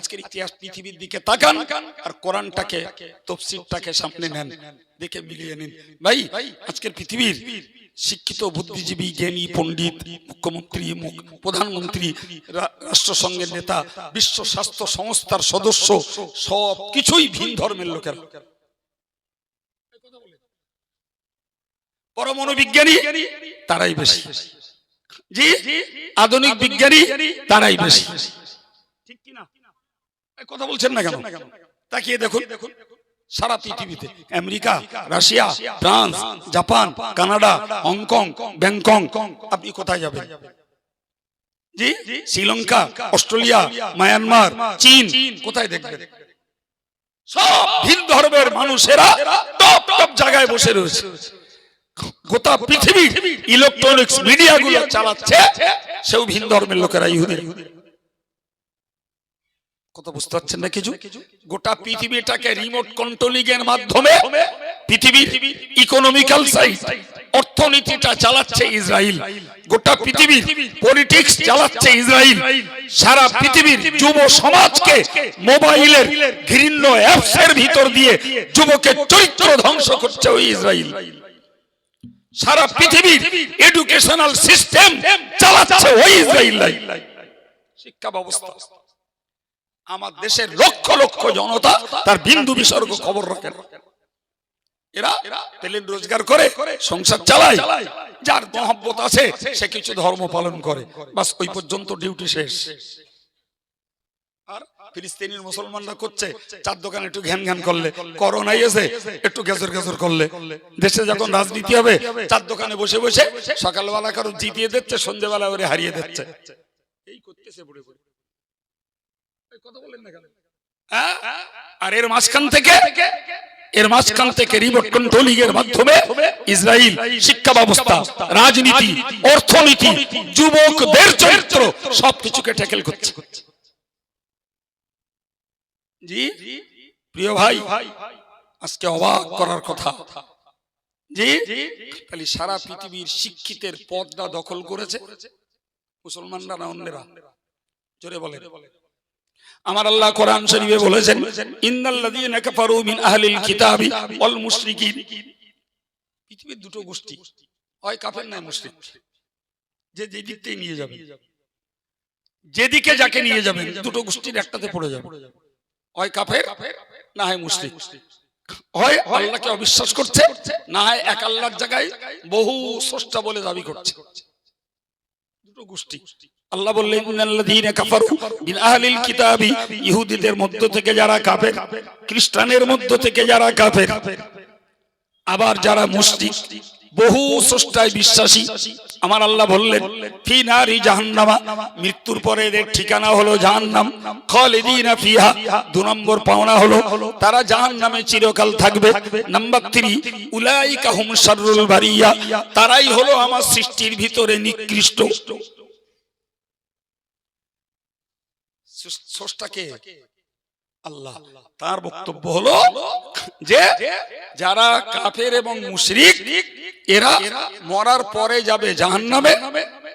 আজকের ইতিহাস পৃথিবীর দিকে তাকান আর কোরআনটাকে, তফসিরটাকে সামনে নেন, দেখে মিলিয়ে নিন। ভাই, আজকের পৃথিবীর শিক্ষিত, বুদ্ধিজীবী, জ্ঞানী, পণ্ডিত, মুখ্যমন্ত্রী প্রধানমন্ত্রী রাষ্ট্রসংঘের নেতা, বিশ্ব স্বাস্থ্য সংস্থার সদস্য সব কিছুই ভিন ধর্মের লোকেরা। পরমাণু বিজ্ঞানী তারাই বেশি। জি, আধুনিক বিজ্ঞানী, তারাই বেশি। কথা বলছেন না কেন? তাকিয়ে দেখুন। দেখুন সারা পৃথিবীতে, America, Russia, France, Japan, Canada, Hong Kong, Bangkok, আপনি কোথায় যাবেন? জি? শ্রীলঙ্কা, অস্ট্রেলিয়া, মায়ানমার, চীন, কোথায় দেখবেন? সব ভিন ধর্মের মানুষেরা টপ টপ জায়গায় বসে রয়েছে। গোটা পৃথিবী ইলেকট্রনিক্স মিডিয়া গুলো চালাচ্ছে, সেও ভিন ধর্মের লোকেরা ইহুদি কথা বুঝতে পারছেন না কিছু? গোটা পৃথিবীটাকে রিমোট কন্ট্রোলিং এর মাধ্যমে পৃথিবীর ইকোনমিক্যাল সাইড অর্থনীতিটা চালাচ্ছে ইসরায়েল গোটা পৃথিবীর পলিটিক্স চালাচ্ছে ইসরায়েল সারা পৃথিবীর যুব সমাজকে মোবাইলের ঘৃণ্য অ্যাপস এর ভিতর দিয়ে যুবকের চরিত্র ধ্বংস করছে ওই ইসরায়েল সারা পৃথিবীর এডুকেশনাল সিস্টেম চালাচ্ছে ওই ইসরায়েল শিক্ষা ব্যবস্থা। আমার দেশের লক্ষ লক্ষ জনতা তার বিন্দু বিসর্গ খবর রাখেন এরা পেলেন রোজগার করে, সংসার চালায়। যার মহব্বত আছে, সে কিছু ধর্ম পালন করে। বাস ওই পর্যন্ত ডিউটি শেষ। আর ফিলিস্তিনের মুসলমানরা করছে, চার দোকানে একটু ঘ্যান ঘ্যান করলে করোনা এসে একটু গেজর গেজর করলে। দেশে যখন রাজনীতি হবে, চার দোকানে বসে বসে সকালবেলা কারও জিতিয়ে দিচ্ছে সন্ধ্যেবেলা ওরে হারিয়ে দিচ্ছে। এই করতেছে এই কথা বলেন না কেন হ্যাঁ? আর এর মাঝখান থেকে, এর মাঝখান থেকে রিমোট কন্ট্রোলিং এর মাধ্যমে ইসরায়েল শিক্ষা ব্যবস্থা, রাজনীতি, অর্থনীতি, যুবকদের চরিত্র সবকিছুকে ট্যাকেল করছে। জি, প্রিয় ভাই, আজকে অবাক করার কথা। জি, খালি সারা পৃথিবীর শিক্ষিতের পদটা দখল করেছে। মুসলমানরা না অন্যরা? জোরে বলে আমার আল্লাহ কোরআন শরীফে বলেছেন, ইন্নাল্লাযীনা কাফারু মিন আহলিল কিতাবি ওয়াল মুশরিকিন। পৃথিবীর দুটো গোষ্ঠী, হয় কাফের নয় মুশরিক। যে যে দিক নিয়ে যাবে, যেদিকে যাকে নিয়ে যাবেন দুটো গোষ্ঠীর একটাতে পড়ে যাবে। হয় কাফের, না হয় মুশরিক। হয় আল্লাহকে অবিশ্বাস করছে, না হয় এক আল্লাহর জায়গায় বহু স্রষ্টা বলে দাবি করছে। দুটো গোষ্ঠী। আল্লাহ বললেন, ইন্নাল্লাযীনা আহলিল কিতাবি ইহুদিদের মধ্য থেকে যারা কাফের, খ্রিস্টানের মধ্য থেকে যারা কাফের। আবার যারা মুশরিক, বহু স্রষ্টায় বিশ্বাসী। আমার আল্লাহ বললেন, ফি নারি জাহান্নামা মৃত্যুর পরে এদের ঠিকানা হলো জাহান্নাম। খালিদিনা ফিহা, দু নম্বর পাওনা হলো, তারা জাহান্নামে চিরকাল থাকবে। নাম্বার থ্রি, উলাইকা হুম শাররুল বারিয়া, তারাই হলো আমার সৃষ্টির ভিতরে নিকৃষ্ট। স্রষ্টাকে আল্লাহ। তার বক্তব্য হলো যে যারা কাফের এবং মুশরিক এরা মরার পরে যাবে জাহান্নামে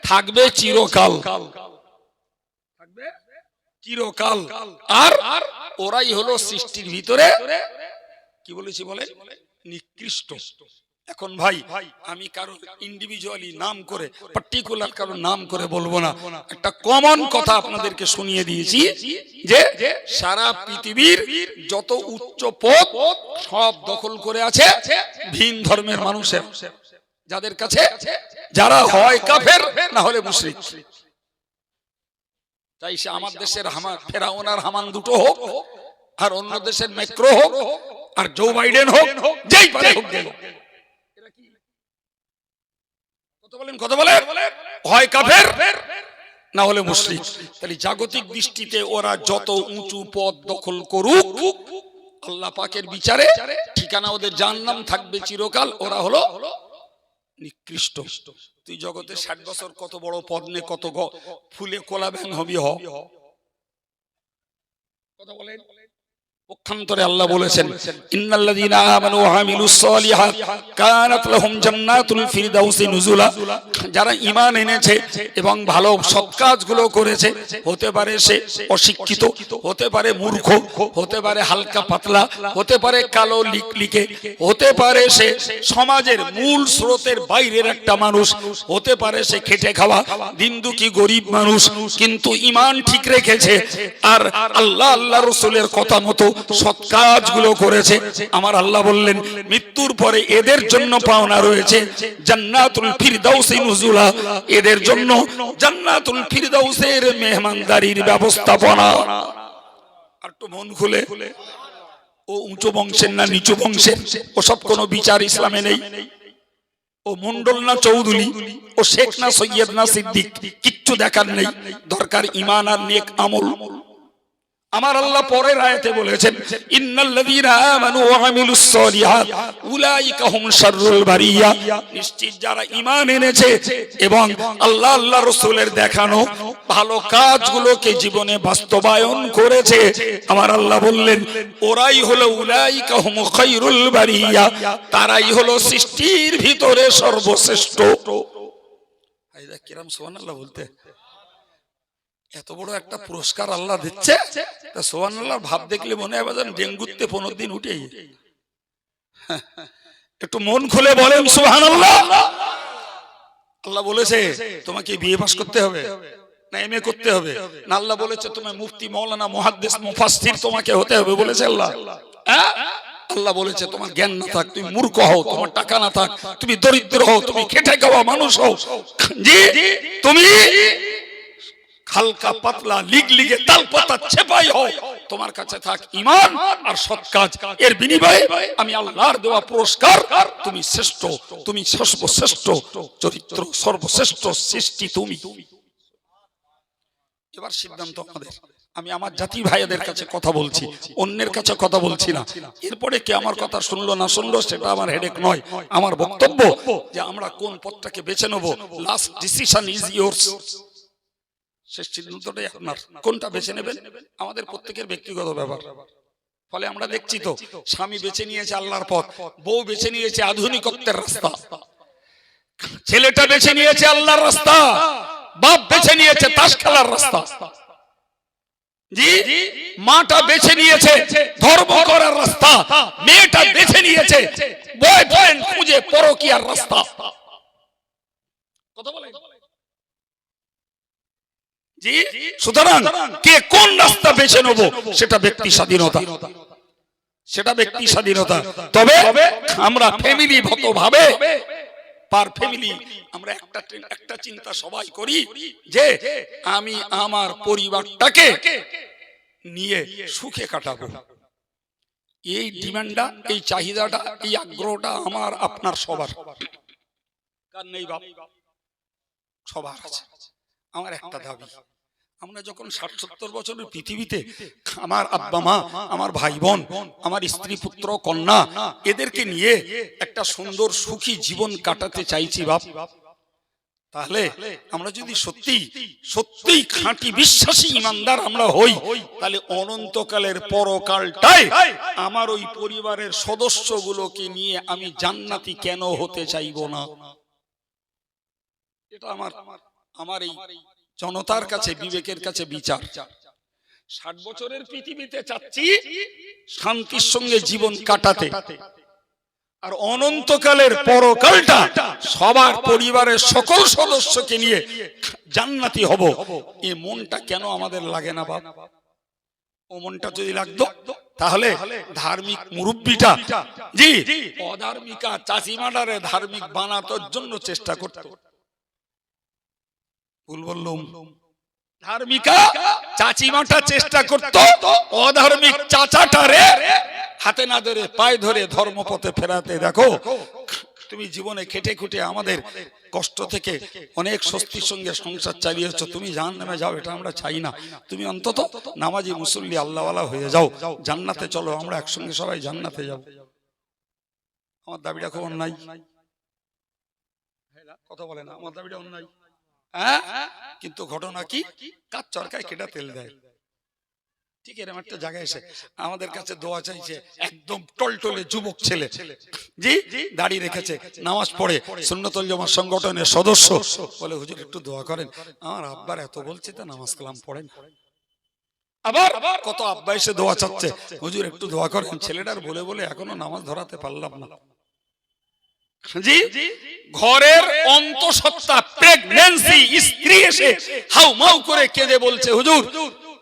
থাকবে চিরকাল। থাকবে চিরকাল। আর ওরাই হলো সৃষ্টির ভিতরে কি বলেছি বলে? নিকৃষ্ট। এখন ভাই, আমি কারও ইন্ডিভিজুয়ালি নাম করে পার্টিকুলার কারও নাম করে বলব না। একটা কমন কথা আপনাদেরকে শুনিয়ে দিয়েছি যে সারা পৃথিবীর যত উচ্চ পদ সব দখল করে আছে ভিন ধর্মের মানুষের। যাদের কাছে যারা হয় কাফের, না হলে মুশরিক। তাই সে আমার দেশের হামান, ফেরাউন আর হামান দুটো হোক, আর অন্য দেশের ম্যাক্রো হোক, আর জো বাইডেন হোক, যেই পারে হোক হয় কাফের, না হলে মুশরিক তাহলে জাগতিক দৃষ্টিতে ওরা যত উঁচু পদ দখল করুক, আল্লাহ পাকের বিচারে ঠিকানা ওদের জাহান্নাম থাকবে চিরকাল, ওরা হলো নিকৃষ্ট। তুই জগতে ষাট বছর কত বড় পদ নে, কত ফুলে কোলা ব্যাং হবি হ। কথা বলেন। পক্ষান্তরে আল্লাহ বলেছেন, ইন্নাল্লাযীনা আমানু ওয়া আমিলুস সালিহাত কানাত লাহুম জান্নাতুল ফিরদাউসি নুজুলা। যারা ঈমান এনেছে এবং ভালো সৎ কাজগুলো করেছে, হতে পারে সে অশিক্ষিত, হতে পারে মূর্খ, হতে পারে হালকা পাতলা, হতে পারে কালো লিকলিকে হতে পারে সে সমাজের মূল স্রোতের বাইরের একটা মানুষ, হতে পারে সে খেটে খাওয়া দিনদুকি গরিব মানুষ, কিন্তু ঈমান ঠিক রেখেছে। আর আল্লাহ আল্লাহ রসুলের কথা মতো সৎ কাজগুলো করেছে। আমার আল্লাহ বললেন, মৃত্যুর পরে এদের জন্য পাওনা রয়েছে। জান্নাতুল ফিরদাউসি নুজুলা। এদের জন্য জান্নাতুল ফিরদাউসের মেহমানদারির ব্যবস্থাপনা। আর একটু মন খুলে। ও উঁচু বংশের না নিচু বংশের? ওসব কোনো বিচার ইসলামে নেই। ও মন্ডল না চৌধুরী? ও শেখ না সৈয়দ না সিদ্দিক? কিচ্ছু দেখার নেই। দরকার ইমান আর নেক আমল। আমার আল্লাহ পরের আয়াতে বলেছেন, ইন্নাল্লাযীনা আমানু ওয়া আমিলুস উলাইকা হুম শাররুল বারিয়া। নিশ্চিত যারা ঈমান এনেছে এবং আল্লাহ আল্লাহ রাসূলের দেখানো ভালো কাজগুলোকে জীবনে বাস্তবায়ন করেছে, আমার আল্লাহ বললেন, ওরাই হলো উলাইকা হুম খায়রুল বারিয়া, তারাই হলো সৃষ্টির ভিতরে সর্বশ্রেষ্ঠ। আইদা কিরাম, সুবহানাল্লাহ বলতে। এত বড় একটা পুরস্কার আল্লাহ দিচ্ছে? তা সোহান আল্লাহর ভাব দেখলে মনে হয় যেন ডেঙ্গুতে পনেরো দিন উঠেই। একটু মন খুলে বলেন সোহান আল্লাহ আল্লাহ বলেছে তোমাকে বিয়ে পাস করতে হবে না এম করতে হবে। না আল্লাহ বলেছে তোমার মুফতি মৌলানা মহাদ্দেশ তোমাকে হতে হবে বলেছে আল্লাহ। হ্যাঁ? আল্লাহ বলেছে তোমার জ্ঞান না থাক তুমি মূর্খ হও তোমার টাকা না থাক তুমি দরিদ্র হও তুমি খেটে খাওয়া মানুষ হও। জি? তুমি? হালকা পাতলা লিগ লিগে তাল পাতা ছেপাই হও। তোমার কাছে থাক ইমান আর সৎ কাজ। এর বিনিময়ে আমি আল্লাহর দেওয়া পুরস্কার, তুমি শ্রেষ্ঠ, তুমি সর্বশ্রেষ্ঠ, চরিত্র সর্বশ্রেষ্ঠ সৃষ্টি তুমি। এবার সিদ্ধান্ত আমাদের। আমি আমার জাতি ভাইদের কাছে কথা বলছি, অন্যের কাছে কথা বলছি না। এরপরে কে আমার কথা শুনলো না শুনলো, সেটা আমার হেডেক নয়। আমার বক্তব্য যে আমরা কোন পথটাকে বেছে নেব? লাস্ট ডিসিশন ইজ ইয়োর্স শেষ সিদ্ধান্তটাই আপনার। কোনটা বেছে নেবেন? আমাদের প্রত্যেকের ব্যক্তিগত ব্যাপার। ফলে আমরা দেখছি তো স্বামী বেছে নিয়েছে আল্লাহর পথ বউ বেছে নিয়েছে আধুনিকত্বের রাস্তা। ছেলেটা বেছে নিয়েছে আল্লাহর রাস্তা। বাপ বেছে নিয়েছে তাস খেলার রাস্তা। জি? মাটা বেছে নিয়েছে ধর্ম করার রাস্তা। মেয়েটা বেছে নিয়েছে বয়ফ্রেন্ড খুঁজে পরকিয়ার রাস্তা। কথা বলে সুতরাং কে কোন রাস্তা বেছে নেব সেটা ব্যক্তি স্বাধীনতা। সেটা ব্যক্তি স্বাধীনতা। তবে আমরা ফ্যামিলি ভত ভাবে পার ফ্যামিলি আমরা একটা একটা চিন্তা সবাই করি যে আমি আমার পরিবারটাকে নিয়ে সুখে কাটাবো। এই ডিমান্ডটা এই চাহিদাটা এই আগ্রহটা আমার আপনার সবার। কার নেই বাপ? সবার আছে। আমার একটা দাবি। আমরা যখন ষাট সত্তর বছরের পৃথিবীতে আমার আব্বা মা আমার ভাই বোন আমার স্ত্রী পুত্র কন্যা এদেরকে নিয়ে একটা সুন্দর সুখী জীবন কাটাতে চাইছি বাপ। তাহলে আমরা যদি সত্যি সত্যিই খাঁটি বিশ্বাসী ইমানদার আমরা হই তাহলে অনন্তকালের পরকালটায় আমার ওই পরিবারের সদস্যগুলোকে নিয়ে আমি জান্নাতি কেন হতে চাইব না? এটা আমার আমার এই জনতার কাছে বিবেকের কাছে বিচার। ষাট বছরের পৃথিবীতে চাচ্ছি শান্তির সঙ্গে জীবন কাটাতে। আর অনন্তকালের পরকালটা সবার পরিবারের সকল সদস্যকে নিয়ে জান্নাতি হব। এ মনটা কেন আমাদের লাগে না বাপ? ও মনটা যদি লাগতো তাহলে ধার্মিক মুরব্বীটা জি অধার্মিকা চাচিমাটারে ধার্মিক বানানোর জন্য চেষ্টা করতো। ভুল বললুম। ধার্মিকা চাচিমাটা চেষ্টা করত, অধার্মিক চাচাটারে হাতে না ধরে, পায়ে ধরে ধর্মপথে ফেরাতে। দেখো, তুমি জীবনে খেটে খুটে আমাদের কষ্ট থেকে অনেক স্বস্তির সঙ্গে সংসার চালিয়েছ। তুমি জান নামে যাও, এটা আমরা চাই না। তুমি অন্তত নামাজি মুসল্লি আল্লাহওয়ালা হয়ে যাও। জান্নাতে চলো, আমরা একসঙ্গে সবাই জান্নাতে যাব। আমার দাবিটা খুব অন্যায়। কথা বলে না, আমার দাবিটা অন্যায়। হ্যাঁ? কিন্তু ঘটনা কি? কাজ চরকায় কেটা তেল দেয়। ঠিক এরকম একটা জায়গায় এসে আমাদের কাছে দোয়া চাইছে, একদম টলটলে যুবক ছেলে। জি? দাড়ি রেখেছে, নামাজ পড়ে, সুন্নতল জমা সংগঠনের সদস্য। বলে, হুজুর, একটু দোয়া করেন। আমার আব্বার এত বলছে তা নামাজ কালাম পড়েন আবার কত আব্বা এসে দোয়া চাচ্ছে, হুজুর, একটু দোয়া করেন। ছেলেটার বলে বলে এখনও নামাজ ধরাতে পারলাম না। ঘরের অন্তঃসত্ত্বা প্রেগন্যান্সি স্ত্রী এসে হাউ মাউ করে কেঁদে বলছে, হুজুর,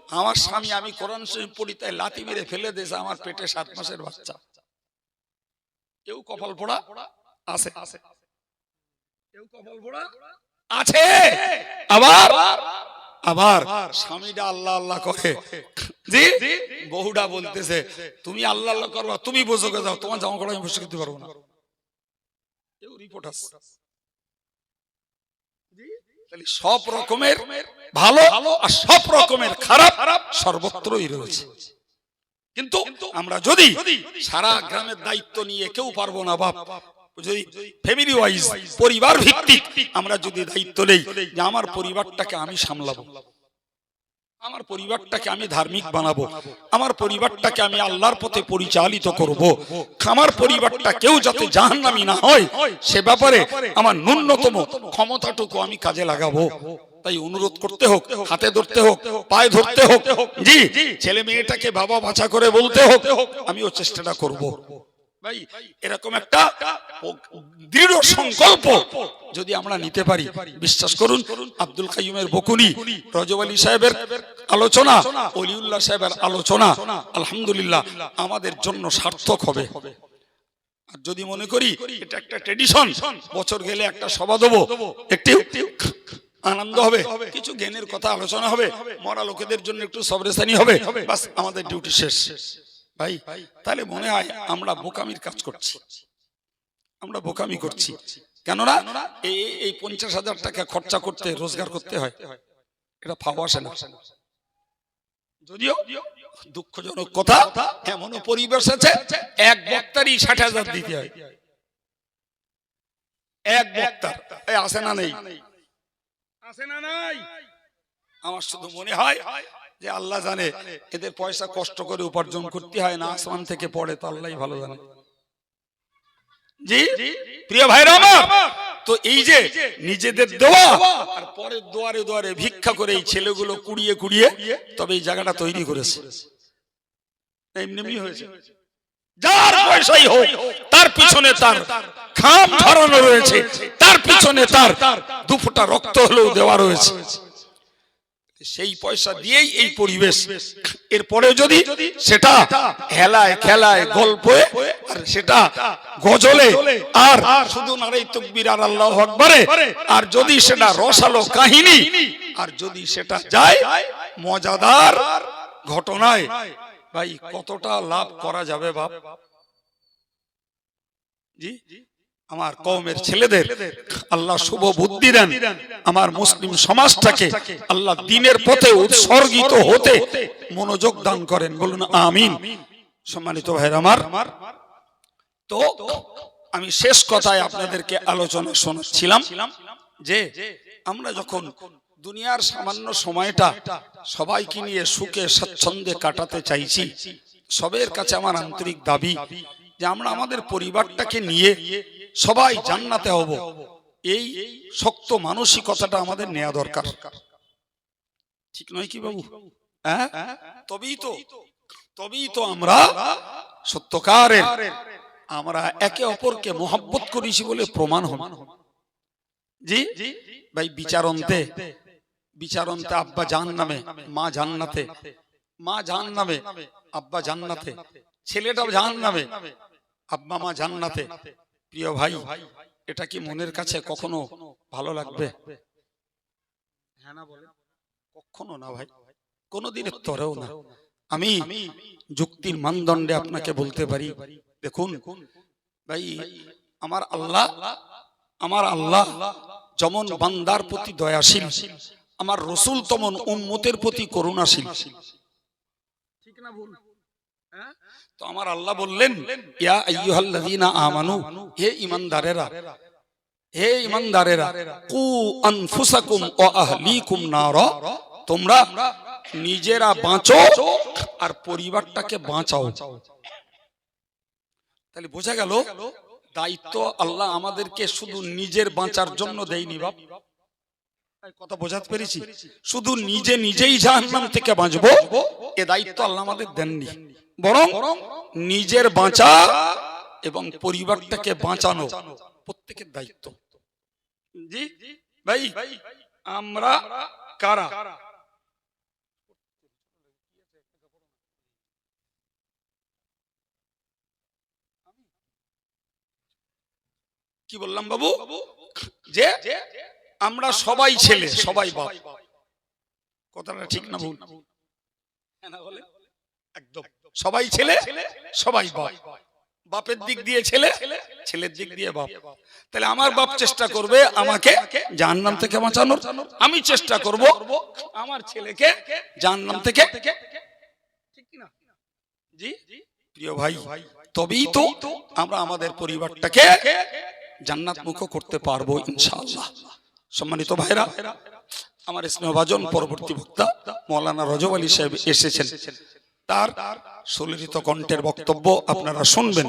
আমার স্বামী আমি কোরআন শরীফ লাথি মেরে ফেলে দিয়েছে আমার পেটে সাত মাসের বাচ্চা। কেউ কপাল পোড়া আছে। কেউ কপাল পোড়া আছে। আবার? আবার। স্বামীটা আল্লাহ আল্লাহ করে। জি? বহুটা বলতেছে, তুমি আল্লাহ আল্লাহ করবা, তুমি বোঝো যাও, তোমার জামা আমি বসে করতে পারব না। রিপোর্ট আছে তাহলে সব রকমের ভালো আর সব রকমের খারাপ সর্বত্রই রয়েছে কিন্তু আমরা যদি সারা গ্রামের দায়িত্ব নিয়ে কেউ পারব না বাপ যদি ফ্যামিলি ওয়াইজ পরিবার ভিত্তিক আমরা যদি দায়িত্ব নেই যে আমার পরিবারটাকে আমি সামলাবো। আমার পরিবারটাকে আমি ধার্মিক বানাবো, আমার পরিবারটাকে আমি আল্লাহর পথে পরিচালিত করব। আমার পরিবারটা কেউ যাতে জাহান্নামি না হয়, সে ব্যাপারে আমার ন্যূনতম ক্ষমতাটুকু আমি কাজে লাগাবো। তাই অনুরোধ করতে হোক, হাতে ধরতে হোক, পায়ে ধরতে হোক, জি, ছেলে মেয়েটাকে বাবা বাছা করে বলতে হোক, আমিও চেষ্টাটা করব। ভাই, এরকম একটা দৃঢ় সংকল্প যদি আমরা নিতে পারি, বিশ্বাস করুন, আব্দুল কাইমের বকুনি, রজব আলী সাহেবের আলোচনা, অলিউল্লাহ সাহেবের আলোচনা, আলহামদুলিল্লাহ আমাদের জন্য সার্থক হবে। আর যদি মনে করি, এটা একটা ট্রেডিশন বছর গেলে একটা সভা দেবো, একটি আনন্দ হবে, কিছু জ্ঞানের কথা আলোচনা হবে, মরা লোকেদের জন্য একটু সবরেসানি হবে, বাস আমাদের ডিউটি শেষ। ভাই তাহলে মনে হয় আমরা বোকামির কাজ করছি। আমরা বোকামি করছি। কেননা এই এই পঞ্চাশ হাজার টাকা খরচা করতে রোজগার করতে হয়। এটা ফাও আসে না। যদিও দুঃখজনক কথা এমনও পরিবেশ আছে এক বক্তারই ষাট হাজার দিতে হয়। এক বক্তার। আসে না নেই। আসে না নাই। আমার শুধু মনে হয় যে আল্লাহ জানে, এদের পয়সা কষ্ট করে উপার্জন করতে হয়, না আসমান থেকে পড়ে, তো আল্লাহ ভালো জানে। জি? প্রিয় ভাইরা আমার, তো এই যে নিজেদের দেওয়া আর পরের দুয়ারে দুয়ারে ভিক্ষা করে এই ছেলেগুলো কুড়িয়ে কুড়িয়ে, তবে এই জায়গাটা তৈরি করেছে। এমনি হয়েছে। যার পয়সাই হোক, তার পিছনে তার খাম ধরানো রয়েছে, তার পিছনে তার দুফোটা রক্ত হলেও দেওয়া রয়েছে। সেই পয়সা দিয়েই এই পরিবেশ। এরপরে যদি সেটা হেলায় খেলায় গল্পে আর সেটা গজলে আর শুধু নারাই তকবির আর আল্লাহ আকবরে আর যদি সেটা রসালো কাহিনী আর যদি সেটা যায় মজাদার ঘটনায় ভাই কতটা লাভ করা যাবে বাপ? জি? আমার কওমের ছেলেদের আল্লাহ শুভ বুদ্ধি দেন। আমার মুসলিম সমাজটাকে আল্লাহ দিনের পথে উৎসর্গিত হতে মনোযোগ দান করেন। বলুন আমিন। সম্মানিত ভাইয়ের আমার। তো আমি শেষ কথায় আপনাদেরকে আলোচনা শোনাচ্ছিলাম যে আমরা যখন দুনিয়ার সামান্য সময়টা সবাইকে নিয়ে সুখে স্বচ্ছন্দে কাটাতে চাইছি সবের কাছে আমার আন্তরিক দাবি যে আমরা আমাদের পরিবারটাকে নিয়ে সবাই জান্নাতে হব। এই শক্ত মানসিকতাটা আমাদের নেওয়া দরকার। ঠিক নয় কি বাবু? হ্যাঁ? তবেই তো তবেই তো আমরা সত্যকারের, আমরা একে অপরকে মোহাব্বত করেছি বলে প্রমাণ হব। জি? ভাই, বিচারন্তে বিচারন্তে আব্বা জান নামে মা জান্নাতে, মা জান নামে আব্বা জান্নাতে, ছেলেটাও জান নামে আব্বা মা জান্নাতে প্রিয় ভাই এটা কি মনের কাছে কখনো ভালো লাগবে? হ্যাঁ না কখনো না ভাই। কোনোদিনের তরেও না। আমি যুক্তির মানদণ্ডে আপনাকে বলতে পারি। দেখুন ভাই আমার আল্লাহ আমার আল্লাহ যেমন বান্দার প্রতি দয়াশীল আমার রসুল তমন উম্মতের প্রতি করুণাশীল। ঠিক না ভুল? হ্যাঁ? তো আমার আল্লাহ বললেন ইয়া আইয়ুহাল্লাযীনা আমানু হে ঈমানদারেরা হে ঈমানদারেরা কু আনফুসাকুম ওয়া আহলিকুম নারা, তোমরা নিজেরা বাঁচো আর পরিবারটাকে বাঁচাও। তাহলে বোঝা গেল, দায়িত্ব আল্লাহ আমাদেরকে শুধু নিজের বাঁচার জন্য দেয়নি বাপ। কথা বোঝাতে পেরেছি। শুধু নিজে নিজেই জাহান্নাম থেকে বাঁচবো, এ দায়িত্ব আল্লাহ আমাদের দেননি। বরং নিজের বাঁচা এবং পরিবারটাকে বাঁচানো প্রত্যেকের দায়িত্ব। জি? ভাই আমরা কারা? কি বললাম বাবু? যে আমরা সবাই ছেলে সবাই বাপ। কথাটা ঠিক না ভুল? হ্যাঁ? একদম। সবাই ছেলে সবাই বাপ। বাপের দিক দিয়ে ছেলে ছেলের দিক দিয়ে বাপ। তাহলে আমার বাপ চেষ্টা করবে আমাকে জাহান্নাম থেকে বাঁচানোর। আমি চেষ্টা করব আমার ছেলেকে জাহান্নাম থেকে ঠিক কি না? জি? প্রিয় ভাই তবেই তো আমরা আমাদের পরিবারটাকে জান্নাত মুখ করতে পারব ইনশাআল্লাহ। সম্মানিত ভাইরা আমার স্নেহভাজন পরবর্তী বক্তা মৌলানা রজব আলী সাহেব এসেছেন। তার সুললিত কণ্ঠের বক্তব্য আপনারা শুনবেন।